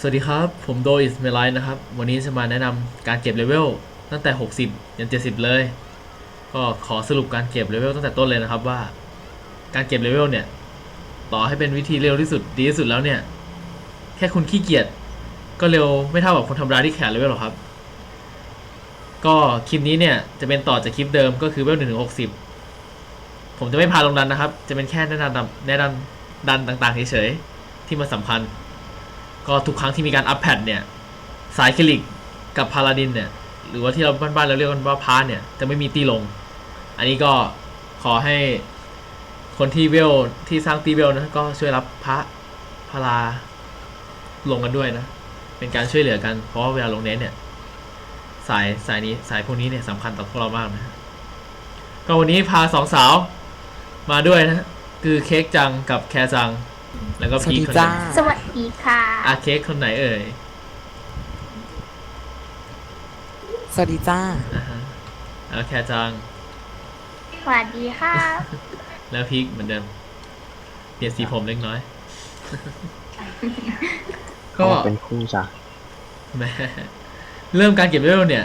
สวัสดีครับ ผมโดอิสเมลไลน์นะครับ วันนี้จะมาแนะนำการเก็บเลเวลตั้งแต่ 60 ยัน 70 เลย ก็ขอสรุปการเก็บเลเวลตั้งแต่ต้นเลยนะครับว่า การเก็บเลเวลเนี่ย ต่อให้เป็นวิธีเร็วที่สุดดีที่สุดแล้วเนี่ย แค่คุณขี้เกียจก็เร็วไม่เท่ากับคนธรรมดาที่แข่เลเวลหรอกครับ ก็คลิปนี้เนี่ยจะเป็นต่อจากคลิปเดิมก็คือเลเวล1ถึง60ผมจะไม่พาลงดันนะครับ จะเป็นแค่แนะนำแนะนำดันต่างๆเฉยๆที่มันสำคัญ ก็ทุกครั้งที่มีการอัพแพดเนี่ย สายเคลิกกับพาลาดินเนี่ย หรือว่าที่เราบ้านๆเราเรียกกันว่าพาร์ทเนี่ย จะไม่มีตีลง อันนี้ก็ขอให้คนที่เวลที่สร้างตีเวลนะก็ช่วยรับพระพาราลงกันด้วยนะ เป็นการช่วยเหลือกัน เพราะว่าเวลาลงเน้นเนี่ย สายสายนี้สายพวกนี้เนี่ยสำคัญต่อพวกเรามากนะ ก็วันนี้พาสองสาวมาด้วยนะ คือเค้กจังกับแคจัง แล้วก็สวัสพีดีคคนหจ้านึ่งสวัส ดีค่ะ อาเค้กคนไหนเอ่ยสวัสดีจ้า อ่าฮะแล้วแคจัง สวัสดีค่ะ แล้วพีคเหมือนเดิม เปลี่ยนสีผมเล็กน้อย ก็ก็เป็นคู่จ้ะแหม่เริ่มการเก็บเลเวลเนี่ย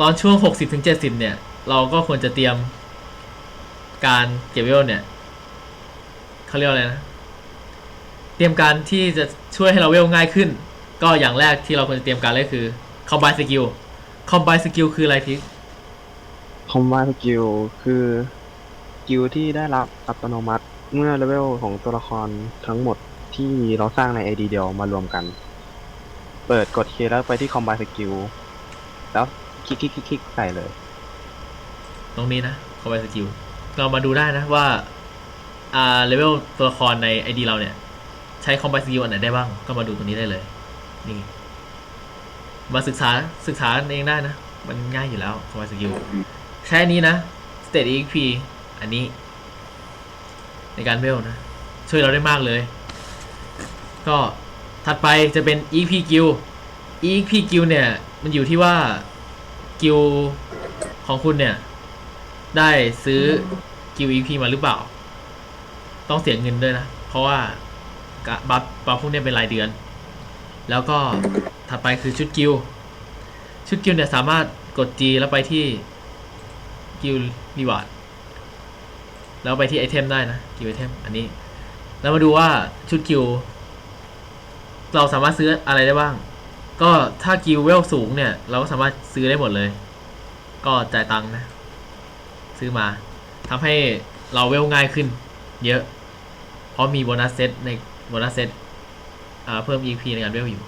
ตอนช่วง60ถึง70เนี่ย เราก็ควรจะเตรียม การเก็บเลเวลเนี่ยเขาเรียกว่าอะไรนะเตรียมการที่จะช่วยให้เราเวลง่ายขึ้น ก็อย่างแรกที่เราควรจะเตรียมการเลยคือ combine skill combine skill คืออะไรพีคคอมบาสกิลคือสกิลที่ได้รับอัตโนมัติเมื่อเลเวลของตัวละครทั้งหมดที่เราสร้างใน ID เดียวมารวมกัน เปิดกดเคแล้วไปที่คอมบาสกิลแล้วคลิกคลิกคลิกคลิกใส่เลย ตรงนี้นะ combine skill เรามาดูได้นะว่า อ่าเลเวลตัวละครใน ID เราเนี่ย ใช้ combine skill อันไหนได้บ้าง ก็มาดูตรงนี้ได้เลย นี่ มาศึกษาศึกษาเองได้นะ มันง่ายอยู่แล้ว combine skill ใช้อันนี้นะ state exp อันนี้ ในการเวลนะ ช่วยเราได้มากเลย ก็ถัดไปจะเป็น exp guild exp guild เนี่ย มันอยู่ที่ว่ากิลของคุณเนี่ย ได้ซื้อกิล exp มาหรือเปล่า ต้องเสียเงินด้วยนะ เพราะว่า กะบัฟบัฟพวกเนี้ยเป็นรายเดือน แล้วก็ถัดไปคือชุดกิลชุดกิลเนี่ยสามารถกด G แล้วไปที่กิลรีวาร์ดแล้วไปที่ไอเทมได้นะกิลไอเทมอันนี้ แล้วมาดูว่าชุดกิลเราสามารถซื้ออะไรได้บ้าง ก็ถ้ากิลเวลสูงเนี่ย เราก็สามารถซื้อได้หมดเลย ก็จ่ายตังค์นะ ซื้อมาทำให้เราเวลง่ายขึ้น เยอะ เพราะมีโบนัสเซตใน โบนัสเซตอ่าเพิ่ม EP ในการเวลอยู่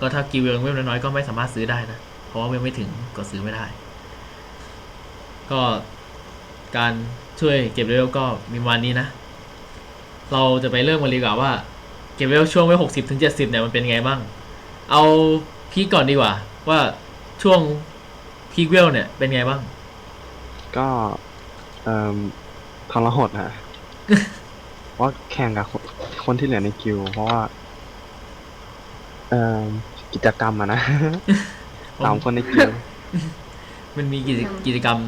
ก็ถ้ากิลเวลเวลน้อยๆก็ไม่สามารถซื้อได้นะ เพราะว่าเวลไม่ถึงก็ซื้อไม่ได้ ก็การช่วยเก็บเลเวลก็มีประมาณนี้นะ เราจะไปเริ่มกันเลยดีกว่าว่าเก็บเลเวลช่วงไว้หกสิบถึงเจ็ดสิบเนี่ยมันเป็นไงบ้าง เอาพีคก่อนดีกว่า ว่าช่วงพีคเวลเนี่ยเป็นไงบ้าง ก็เอ่อทรหดฮะเพราะแข่งกับ คนคนที่เหลือในคิว เพราะว่า เอ่อกิจกรรมอะนะ สามคนในคิว มันมีกิจกิจกรรม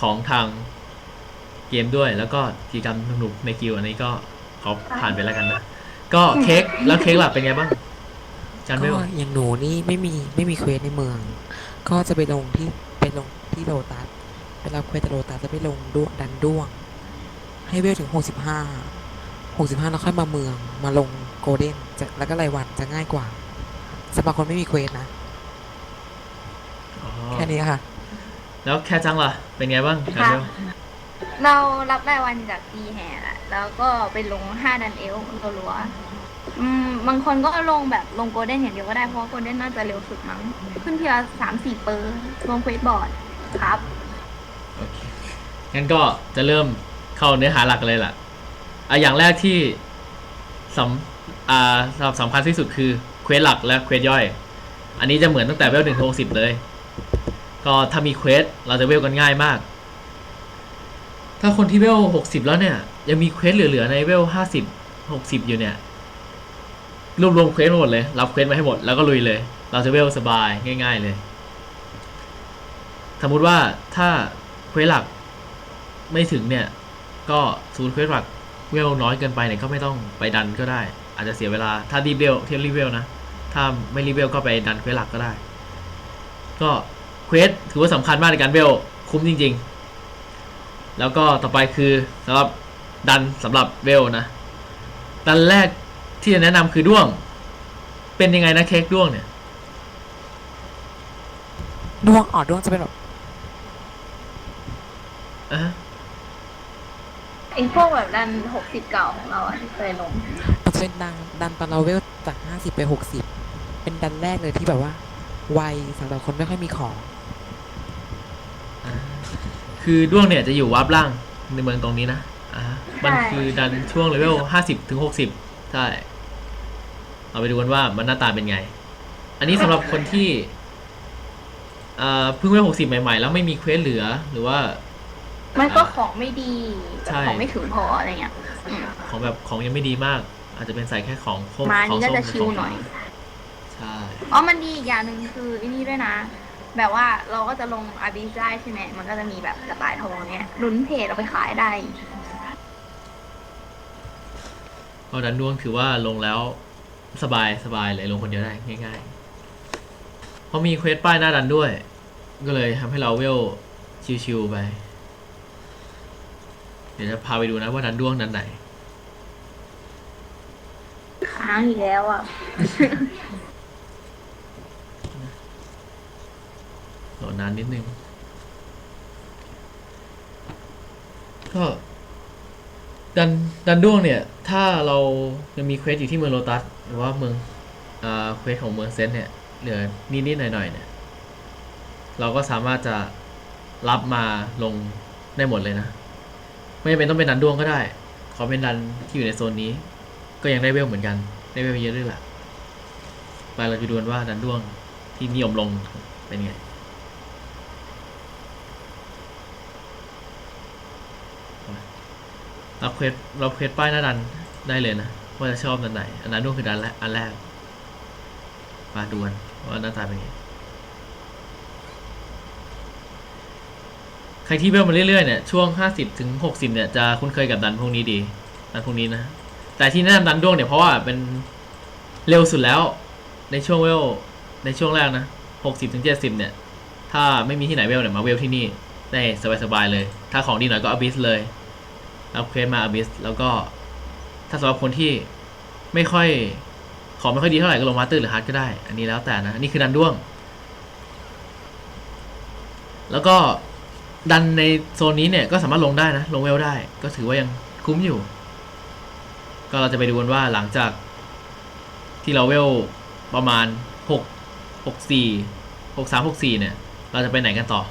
ของทางเกมด้วย แล้วก็กิจกรรมสนุกๆในกิลด์อันนี้ก็ขอผ่านไปแล้วกันนะ ก็เค้กแล้วเค้กล่ะเป็นไงบ้างจานเวก็ลอย่างหนูนี่ไม่มีไม่มีเควสในเมือง ก็จะไปลงที่ไปลงที่โลตัสไปรับเควสจากโลตัสแล้วไปลงด้วงดันด้วง ให้เวลถึงหกสิบห้า หกสิบห้าแล้วค่อยมาเมืองมาลงโกลเด้นจะแล้วก็รายวันจะง่ายกว่าสำหรับคนไม่มีเควสนะอ๋อแค่นี้ค่ะ แล้วแค่จังล่ะ เป็นไงบ้างจานเวลเรารับรายวันจากตีแห่แหละแล้วก็ไปลงห้าดันเอลรัวๆอืมบางคนก็ลงแบบลงโกลเด้นอย่างเดียวก็ได้ เพราะโกลเด้นน่าจะเร็วสุดมั้ง ขึ้นทีละสามสี่เปอร์ลงเควสบอร์ดครับ โอเค งั้นก็จะเริ่มเข้าเนื้อหาหลักเลยล่ะ อะอย่างแรกที่สำอ่าสำคัญที่สุดคือเควสหลักและเควสย่อย อันนี้จะเหมือนตั้งแต่เวลหนึ่งถึงหกสิบเลย ก็ถ้ามีเควสเราจะเวลกันง่ายมาก ถ้าคนที่เวลหกสิบแล้วเนี่ย ยังมีเควสเหลือๆในเวลห้าสิบหกสิบอยู่เนี่ยรวบรวมเควสหมดเลย รับเควสมาให้หมดแล้วก็ลุยเลย เราจะเวลสบายง่าย ๆเลย สมมติว่าถ้าเควสหลักไม่ถึงเนี่ย ก็ศูนย์เควสหลัก เวลน้อยเกินไปเนี่ยก็ไม่ต้องไปดันก็ได้ อาจจะเสียเวลาถ้ารีบเวลเทียบรีบเวลนะ ถ้าไม่รีบเวลก็ไปดันเควสหลักก็ได้ ก็เควสถือว่าสำคัญมากในการเวลคุ้มจริง ๆ แล้วก็ต่อไปคือสำหรับดันสำหรับเวลนะ ดันแรกที่จะแนะนำคือด้วง เป็นยังไงนะเค้กด้วงเนี่ยด้วงอ๋อด้วงจะเป็นแบบอะฮะ ไอ้พวกแบบดันหกสิบเก่าของเราอะที่เคยลง มันจะเป็นดันดันตอนเราเวลจากห้าสิบไปหกสิบเป็นดันแรกเลยที่แบบว่าไวสำหรับคนไม่ค่อยมีของคือด้วงเนี่ยจะอยู่วาร์ปล่างในเมืองตรงนี้นะอ่าฮะมันใช่ คือดันช่วงเลเวลห้าสิบถึงหกสิบใช่เราไปดูกันว่ามันหน้าตาเป็นไง อันนี้สำหรับคนที่อ่าเพิ่งเวลหกสิบใหม่ ๆ แล้วไม่มีเควสเหลือหรือว่า มันก็ของไม่ดีแบบใช่ ของไม่ถึงพออะไรเงี้ยอืมของแบบของยังไม่ดีมาก อาจจะเป็นใส่แค่ของโค้งมาของนี่ก็ส้มจะหรืชิลของหน่อย ใช่ อ๋อ มันดีอีกอย่างหนึ่งคือไอ้นี่ด้วยนะ แบบว่าเราก็จะลงอาบิสได้ใช่ไหม มันก็จะมีแบบกระต่ายทองเนี้ยลุ้นเพจเอาไปขายได้ เพราะดันด้วงถือว่าลงแล้วสบายสบายเลยลงคนเดียวได้ง่ายๆเพราะมีเควสป้ายหน้าดันด้วย ก็เลยทำให้เราเวลชิวๆไปเดี๋ยวจะพาไปดูนะว่าดันด้วงดันไหน ค้างอีกแล้วอะ โหลดนานนิดนึง ก็ดันดันด้วงเนี่ย ถ้าเรายังมีเควสอยู่ที่เมืองโลตัสหรือว่าเมืองอ่าเควสของเมืองเซนต์เนี่ยเหลือนิดๆหน่อยๆเนี่ย เราก็สามารถจะรับมาลงได้หมดเลยนะ ไม่จำเป็นต้องเป็นดันด้วงก็ได้ ขอเป็นดันที่อยู่ในโซนนี้ ก็ยังได้เวลเหมือนกัน ได้เวลเยอะด้วยแหละไปเราไปดูกันว่าดันด้วงที่นิยมลงเป็นไงรับเควสรับเควสป้ายหน้าดันได้เลยนะ ว่าจะชอบดันไหน อันนั้นนู่นคือดันแรกอันแรกมาดูกันว่าหน้าตาเป็นไง ใค รที่เวลมาเรื่อยๆเนี่ยช่วง 50ถึง60เนี่ยจะคุ้นเคยกับดันพวกนี้ดีดันพวกนี้นะ แต่ที่แนะนำดันด้วงเนี่ยเพราะว่าเป็นเร็วสุดแล้วในช่วงเวลในช่วงแรกนะ60ถึง70เนี่ย ถ้าไม่มีที่ไหนเวลเนี่ยมาเวลที่นี่ได้สบายๆเลย ถ้าของดีหน่อยก็อบิสเลยรับเควสมาอบิสแล้วก็ถ้าสำหรับคนที่ไม่ค่อยของไม่ค่อยดีเท่าไหร่ก็ลงมาสเตอร์หรือฮาร์ดก็ได้ อันนี้แล้วแต่นะนี่คือดันด้วง แล้วก็ ดันในโซนนี้เนี่ยก็สามารถลงได้นะ ลงเวลได้ ก็ถือว่ายังคุ้มอยู่ ก็เราจะไปดูกันว่าหลังจากที่เราเวลประมาณหกหกสี่หกสามหกสี่เนี่ย เราจะไปไหนกันต่อ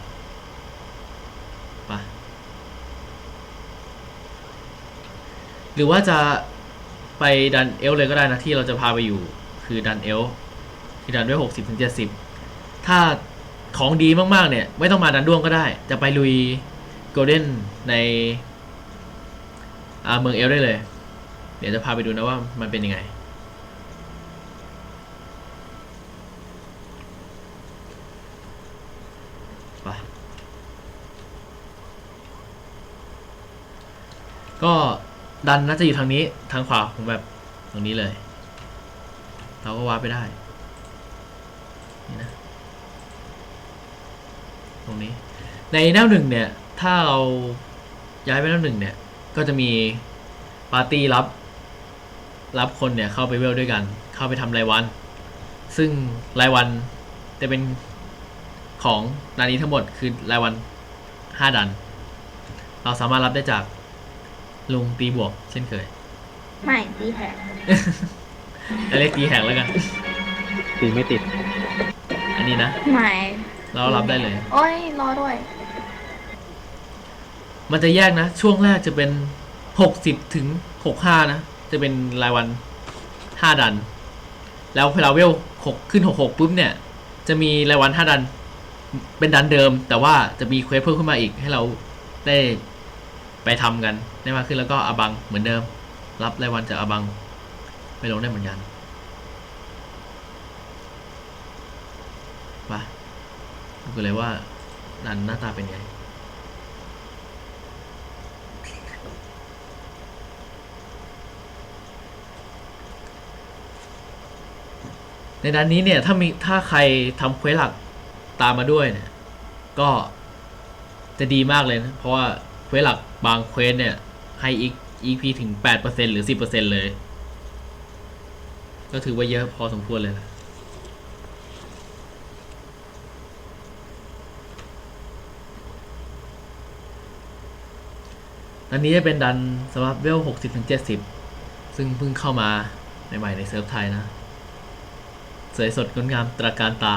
ไปหรือว่าจะไปดันเอลเลยก็ได้นะ ที่เราจะพาไปอยู่ คือดันเอลที่ดันด้วยหกสิบเจ็ดสิบถ้า ของดีมากๆเนี่ย ไม่ต้องมาดันด้วงก็ได้ จะไปลุยโกลเด้นในเมืองเอลได้เลย เดี๋ยวจะพาไปดูนะว่ามันเป็นยังไงไปก็ดันน่าจะอยู่ทางนี้ทางขวาของแบบตรงนี้เลย เราก็วาร์ปไปได้ นี่นะ ตรงนี้ ในแนวหนึ่งเนี่ย ถ้าเราย้ายไปแนวหนึ่งเนี่ย ก็จะมีปาร์ตี้รับ รับคนเนี่ยเข้าไปเวลด้วยกัน เข้าไปทำรายวัน ซึ่งรายวันจะเป็นของดันนี้ทั้งหมดคือรายวันห้าดัน เราสามารถรับได้จากลุงตีบวก เช่นเคย ไม่ตีแหกจะเรียกตีแหกแล้วกัน ตีไม่ติด อันนี้นะ ไม่ เรารับได้เลย โอ้ยรอด้วย มันจะแยกนะ ช่วงแรกจะเป็นหกสิบถึงหกห้านะ จะเป็นรายวันห้าดัน แล้วพอเราเวลหกขึ้นหกหกปุ๊บเนี่ย จะมีรายวันห้าดัน เป็นดันเดิม แต่ว่าจะมีเควสเพิ่มขึ้นมาอีกให้เราได้ไปทำกันได้มากขึ้นแล้วก็อาบังเหมือนเดิม รับรายวันจากอาบังไปลงได้เหมือนกันมา ดูกันเลยว่าดันหน้าตาเป็นไงในด้านนี้เนี่ยถ้ามีถ้าใครทำเควสหลักตามมาด้วยเนี่ยก็จะดีมากเลยนะ เพราะว่าเควสหลักบางเควสเนี่ย ให้อีก EP ถึง 8%หรือ 10%เลย ก็ถือว่าเยอะพอสมควรเลยนะ อันนี้จะเป็นดันสำหรับเวล60ถึง70ซึ่งเพิ่งเข้ามาใหม่ๆในเซิร์ฟไทยนะ สวยสดงดงามตระการตา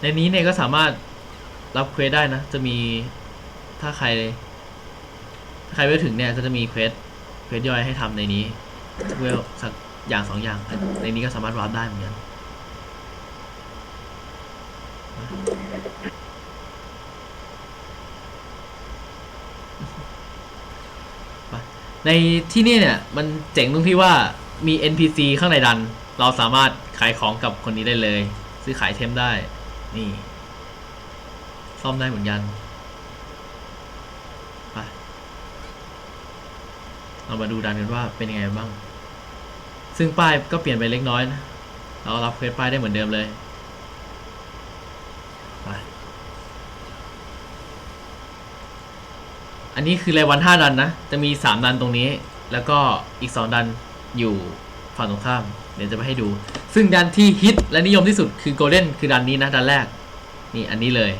ในนี้เนี่ยก็สามารถรับเควสได้นะ จะมีถ้าใคร ถ้าใครไปถึงเนี่ยก็จะมีเควสเควสย่อยให้ทำในนี้เวลสักอย่างสองอย่าง ในนี้ก็สามารถวาร์ปได้เหมือนกัน ในที่นี่เนี่ย มันเจ๋งตรงที่ว่ามี NPC ข้างในดัน เราสามารถขายของกับคนนี้ได้เลย ซื้อขายเทมได้ นี่ ซ่อมได้เหมือนกันไปเรามาดูดันกันว่าเป็นยังไงบ้าง ซึ่งป้ายก็เปลี่ยนไปเล็กน้อยนะเรารับเควสป้ายได้เหมือนเดิมเลย ไป อันนี้คือรายวันห้าดันนะ จะมีสามดันตรงนี้ แล้วก็อีกสองดันอยู่ฝั่งตรงข้าม เดี๋ยวจะไปให้ดู ซึ่งดันที่ฮิตและนิยมที่สุดคือโกลเด้นคือดันนี้นะดันแรก นี่อันนี้เลย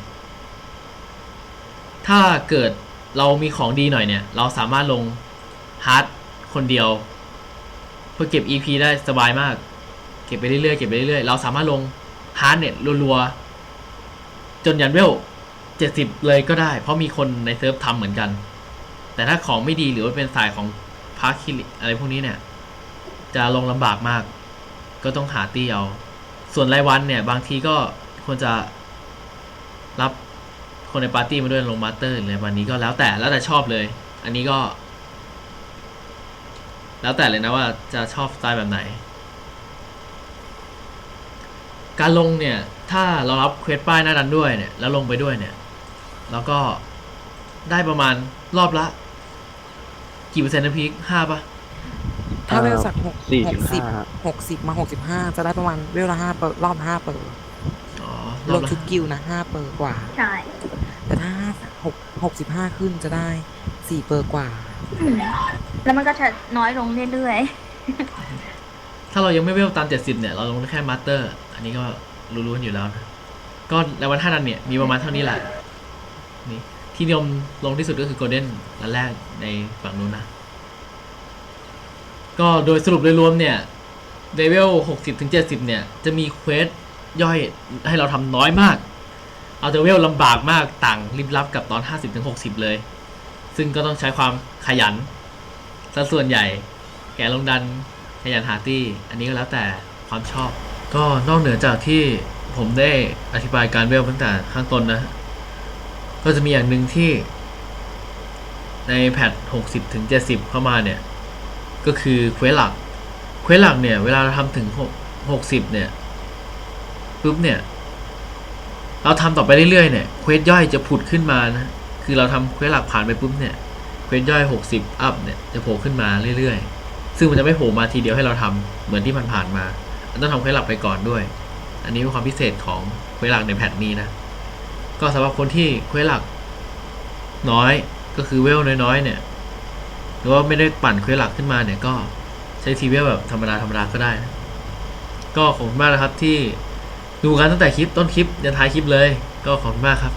ถ้าเกิดเรามีของดีหน่อยเนี่ย เราสามารถลงฮาร์ดคนเดียว เพื่อเก็บ EP ได้สบายมาก เก็บไปเรื่อยๆเก็บไปเรื่อยๆเราสามารถลงฮาร์ดเน็ตรัวๆจนยันเวล เจ็ดสิบเลยก็ได้ เพราะมีคนในเซิร์ฟทำเหมือนกัน แต่ถ้าของไม่ดีหรือว่าเป็นสายของพาร์คิลอะไรพวกนี้เนี่ย จะลงลำบากมาก ก็ต้องหาตี้เอา ส่วนรายวันเนี่ย บางทีก็ควรจะรับคนในปาร์ตี้มาด้วยลงมาสเตอร์ออะไรวันนี้ก็แล้วแต่แล้วแต่ชอบเลย อันนี้ก็ แล้วแต่เลยนะว่าจะชอบสไตล์แบบไหน การลงเนี่ย ถ้าเรารับเควสป้ายหน้าดันด้วยเนี่ย แล้วลงไปด้วยเนี่ย แล้วก็ได้ประมาณรอบละ กี่เปอร์เซ็นต์นะพีคห้าปะถ้าเวลสักหกสี่หถึกงสิบห้าหกสิบมาหกสิบห้าจะได้ประมาณเวลละห้าเปอร์รอบห้าเปอร์อ๋อรรอวบมละทุกกิลนะห้าเปอร์กว่า ใช่แต่ถ้าหกหกสิบห้าขึ้นจะได้สี่เปอร์กว่า อืมแล้วมันก็จะน้อยลงเรื่อยถ้าเรายังไม่เวลตามเจ็ดสิบเนี่ย เราลงได้แค่มาสเตอร์ อันนี้ก็รู้ๆกันอยู่แล้วนะก็ในวันท่านั้นเนี่ย มีประมาณเท่านี้แหละ นี่ที่นิยมลงที่สุดก็คือโกลเด้นอันแรกในฝั่งนู้นนะ ก็โดยสรุปโดยรวมเนี่ยเลเวลหกสิบถึงเจ็ดสิบเนี่ย จะมีเควสย่อยให้เราทำน้อยมาก เอาแต่เวลลำบากมากต่างริบลับกับตอนห้าสิบถึงหกสิบเลย ซึ่งก็ต้องใช้ความขยันซะส่วนใหญ่ แกลงดันขยันหาตี้ อันนี้ก็แล้วแต่ความชอบ ก็นอกเหนือจากที่ผมได้อธิบายการเวลตั้งแต่ข้างต้นนะ ก็จะมีอย่างหนึ่งที่ในแพท60ถึง70 เข้ามาเนี่ย ก็คือเควสหลักเควสหลักเนี่ย เวลาเราทำถึง 60 เนี่ยปุ๊บเนี่ยเราทำต่อไปเรื่อยๆเนี่ยเควสย่อยจะผุดขึ้นมานะคือเราทำเควสหลักผ่านไปปุ๊บเนี่ยเควสย่อย 60 อัพเนี่ยจะโผล่ขึ้นมาเรื่อยๆ ซึ่งมันจะไม่โผล่มาทีเดียวให้เราทำเหมือนที่มันผ่านมาต้องทำเควสหลักไปก่อนด้วย อันนี้เป็นความพิเศษของเควสหลักในแพทนี้นะ ก็สำหรับคนที่เควสหลักน้อยก็คือเวลน้อยๆ เนี่ย หรือว่าไม่ได้ปั่นเควสหลักขึ้นมาเนี่ยก็ใช้ทีเวลแบบธรรมดาธรรมดาก็ได้นะก็ขอบคุณมากนะครับที่ดูกันตั้งแต่คลิปต้นคลิปยันท้ายคลิปเลย ก็ขอบคุณมากครับ